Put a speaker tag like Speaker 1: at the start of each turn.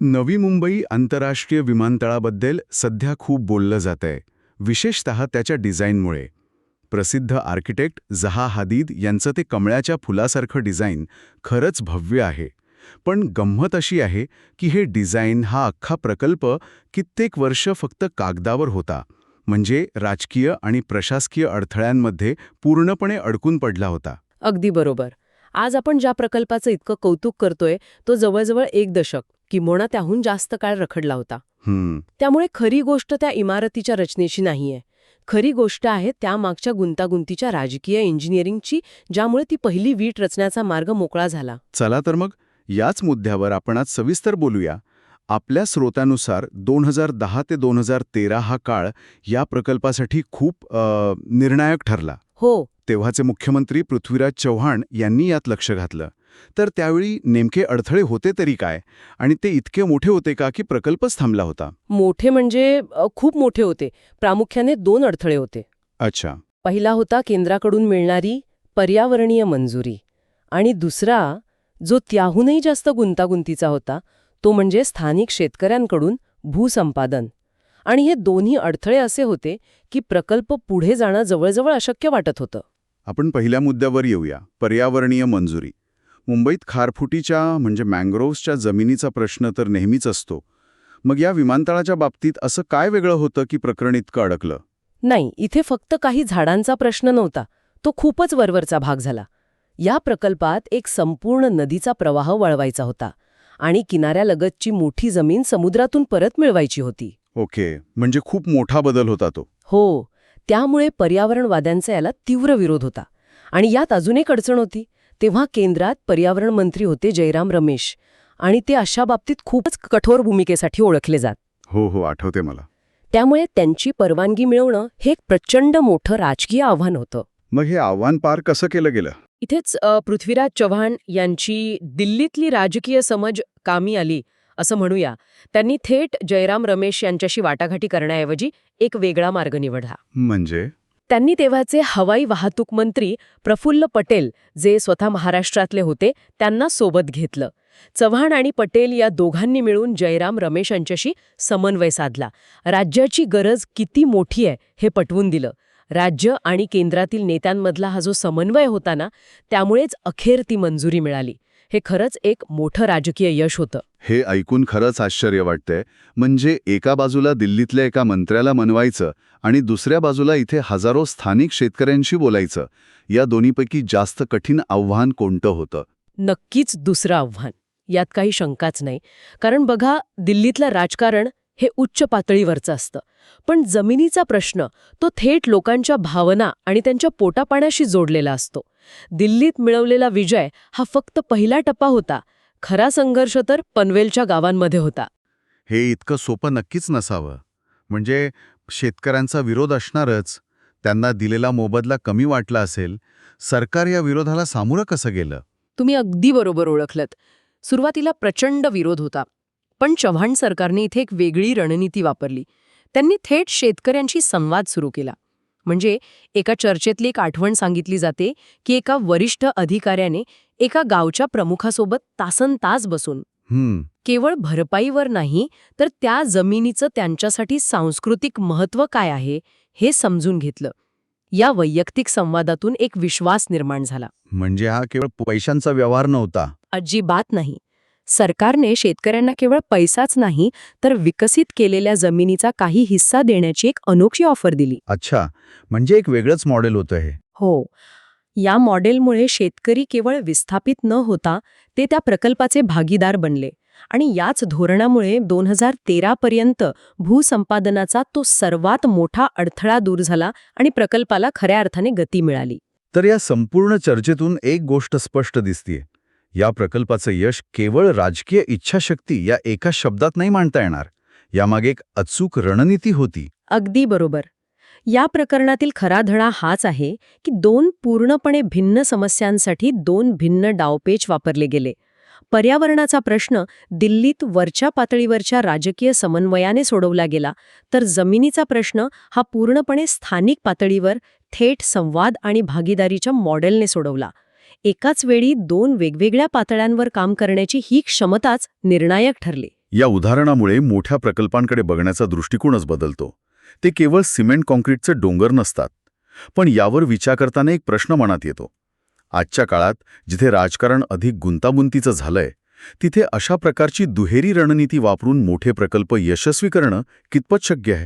Speaker 1: नवी मुंबई आंतरराष्ट्रीय विमानतळाबद्दल सध्या खूप बोललं जात आहे विशेषत त्याच्या डिझाईनमुळे. प्रसिद्ध आर्किटेक्ट जहा हदीद यांचं ते कमळ्याच्या फुलासारखं डिझाईन खरंच भव्य आहे. पण गंमत अशी आहे की हे डिझाईन हा अख्खा प्रकल्प कित्येक वर्ष फक्त कागदावर होता म्हणजे राजकीय आणि प्रशासकीय अडथळ्यांमध्ये पूर्णपणे अडकून पडला होता.
Speaker 2: अगदी बरोबर. आज आपण ज्या प्रकल्पाचं इतकं कौतुक करतोय तो जवळजवळ एक दशक. किंबहुना त्याहून जास्त काळ रखडला होता. त्यामुळे खरी गोष्ट त्या इमारतीच्या रचनेची नाहीये. खरी गोष्ट आहे त्यामागच्या गुंतागुंतीच्या राजकीय इंजिनिअरिंगची ज्यामुळे ती पहिली वीट रचण्याचा मार्ग मोकळा झाला.
Speaker 1: चला तर मग याच मुद्द्यावर आपण आज सविस्तर बोलूया. आपल्या स्रोतानुसार दोन हजार दहा ते दोन हजार तेरा हा काळ या प्रकल्पासाठी खूप निर्णायक ठरला.
Speaker 2: हो.
Speaker 1: तेव्हाचे मुख्यमंत्री पृथ्वीराज चव्हाण यांनी यात लक्ष घातलं. तर त्यावेळी नेमके अडथळे होते तरी काय? आणि ते इतके मोठे होते का की प्रकल्पच थांबला होता?
Speaker 2: मोठे म्हणजे खूप मोठे होते. प्रामुख्याने दोन अडथळे होते.
Speaker 1: अच्छा.
Speaker 2: पहिला होता केंद्राकडून मिळणारी पर्यावरणीय मंजुरी. आणि दुसरा जो त्याहूनही जास्त गुंतागुंतीचा होता तो म्हणजे स्थानिक शेतकऱ्यांकडून भूसंपादन. आणि हे दोन्ही अडथळे असे होते की प्रकल्प पुढे जाणं जवळजवळ अशक्य वाटत होतं.
Speaker 1: आपण पहिल्या मुद्द्यावर येऊया. पर्यावरणीय मंजुरी. मुंबईत खारफुटीच्या म्हणजे मँग्रोव्हच्या जमिनीचा प्रश्न तर नेहमीच असतो. मग या विमानतळाच्या बाबतीत असं काय वेगळं होतं की प्रकरण इतकं अडकलं?
Speaker 2: नाही इथे फक्त काही झाडांचा प्रश्न नव्हता. तो खूपच वरवरचा भाग झाला. या प्रकल्पात एक संपूर्ण नदीचा प्रवाह वळवायचा होता आणि किनाऱ्यालगतची मोठी जमीन समुद्रातून परत मिळवायची होती.
Speaker 1: ओके म्हणजे खूप मोठा बदल होता तो.
Speaker 2: हो त्यामुळे पर्यावरणवाद्यांचा याला तीव्र विरोध होता आणि यात अजून एक अडचण होती. तेव्हा केंद्रात पर्यावरण मंत्री होते जयराम रमेश. आणि ते अशा बाबतीत खूपच कठोर भूमिकेसाठी ओळखले जात.
Speaker 1: हो हो आठवते मला.
Speaker 2: त्यामुळे त्यांची परवानगी मिळवणं हे एक प्रचंड मोठं राजकीय आव्हान होतं.
Speaker 1: मग हे आव्हान पार कसं केलं गेलं?
Speaker 2: इथेच पृथ्वीराज चव्हाण यांची दिल्लीतली राजकीय समज कामी आली असं म्हणूया. त्यांनी थेट जयराम रमेश यांच्याशी वाटाघाटी करण्याऐवजी एक वेगळा मार्ग निवडला.
Speaker 1: म्हणजे?
Speaker 2: त्यांनी तेव्हाचे हवाई वाहतूक मंत्री प्रफुल्ल पटेल जे स्वतः महाराष्ट्रातले होते त्यांना सोबत घेतलं. चव्हाण आणि पटेल या दोघांनी मिळून जयराम रमेश यांच्याशी समन्वय साधला. राज्याची गरज किती मोठी आहे हे पटवून दिलं. राज्य आणि केंद्रातील नेत्यांमधला हा जो समन्वय होता ना त्यामुळेच अखेर ती मंजुरी मिळाली. हे खरंच एक मोठं राजकीय यश होतं.
Speaker 1: हे ऐकून खरंच आश्चर्य वाटतंय. म्हणजे एका बाजूला दिल्लीतल्या एका मंत्र्याला मनवायचं आणि दुसऱ्या बाजूला इथे हजारो स्थानिक शेतकऱ्यांशी बोलायचं या दोन्हीपैकी जास्त कठीण आव्हान कोणतं होतं?
Speaker 2: नक्कीच दुसरं आव्हान. यात काही शंकाच नाही. कारण बघा दिल्लीतलं राजकारण हे उच्च पातळीवरचं असतं. पण जमिनीचा प्रश्न तो थेट लोकांच्या भावना आणि त्यांच्या पोटापाण्याशी जोडलेला असतो. दिल्लीत मिळवलेला विजय हा फक्त पहिला टप्पा होता. खरा संघर्ष तर पनवेलच्या गावांमध्ये होता.
Speaker 1: हे इतकं सोपं नक्कीच नसावं. म्हणजे शेतकऱ्यांचा विरोध असणारच त्यांना दिलेला मोबदला कमी वाटला असेल सरकार या विरोधाला सामोरं कसं गेलं?
Speaker 2: तुम्ही अगदी बरोबर ओळखलत. सुरुवातीला प्रचंड विरोध होता. पण चव्हाण सरकारने इथे एक वेगळी रणनीती वापरली. त्यांनी थेट शेतकऱ्यांशी संवाद सुरू केला. म्हणजे एका चर्चेतली एक आठवण सांगितली जाते की एका वरिष्ठ अधिकाऱ्याने एका गावच्या प्रमुखासोबत तासन तास बसून केवळ भरपाईवर नाही तर त्या जमिनीचं त्यांच्यासाठी सांस्कृतिक महत्त्व काय आहे हे समजून घेतलं. या वैयक्तिक संवादातून एक विश्वास निर्माण झाला.
Speaker 1: म्हणजे हा केवळ पैशांचा व्यवहार नव्हता.
Speaker 2: अजिबात नाही. सरकारने शेतकऱ्यांना केवळ पैसाच नाही तर विकसित केलेल्या जमिनीचा काही हिस्सा देण्याची एक अनोखी ऑफर दिली.
Speaker 1: अच्छा म्हणजे एक वेगळंच मॉडेल होतं हे
Speaker 2: हो. या मॉडेलमुळे शेतकरी केवळ विस्थापित न होता ते त्या प्रकल्पाचे भागीदार बनले आणि याच धोरणामुळे दोन हजार तेरापर्यंत भूसंपादनाचा तो सर्वात मोठा अडथळा दूर झाला आणि प्रकल्पाला खऱ्या अर्थाने गती मिळाली.
Speaker 1: तर या संपूर्ण चर्चेतून एक गोष्ट स्पष्ट दिसतीये. या प्रकल्पाचं यश केवळ राजकीय इच्छाशक्ती या एका शब्दात नाही मांडता येणार. यामागे एक अचूक रणनीती होती.
Speaker 2: अगदी बरोबर. या प्रकरणातील खरा धडा हाच आहे की दोन पूर्णपणे भिन्न समस्यांसाठी दोन भिन्न डावपेच वापरले गेले. पर्यावरणाचा प्रश्न दिल्लीत वरच्या पातळीवरच्या राजकीय समन्वयाने सोडवला गेला तर जमिनीचा प्रश्न हा पूर्णपणे स्थानिक पातळीवर थेट संवाद आणि भागीदारीच्या मॉडेलने सोडवला. एकाच वेळी दोन वेगवेगळ्या पातळ्यांवर काम करण्याची ही क्षमताच निर्णायक ठरली.
Speaker 1: या उदाहरणामुळे मोठ्या प्रकल्पांकडे बघण्याचा दृष्टिकोनच बदलतो. ते केवळ सिमेंट कॉन्क्रीटचे डोंगर नसतात पण यावर विचार करताना एक प्रश्न मनात येतो. आजच्या काळात जिथे राजकारण अधिक गुंतागुंतीचं झालंय तिथे अशा प्रकारची दुहेरी रणनीती वापरून मोठे प्रकल्प यशस्वी करणं कितपत शक्य आहे?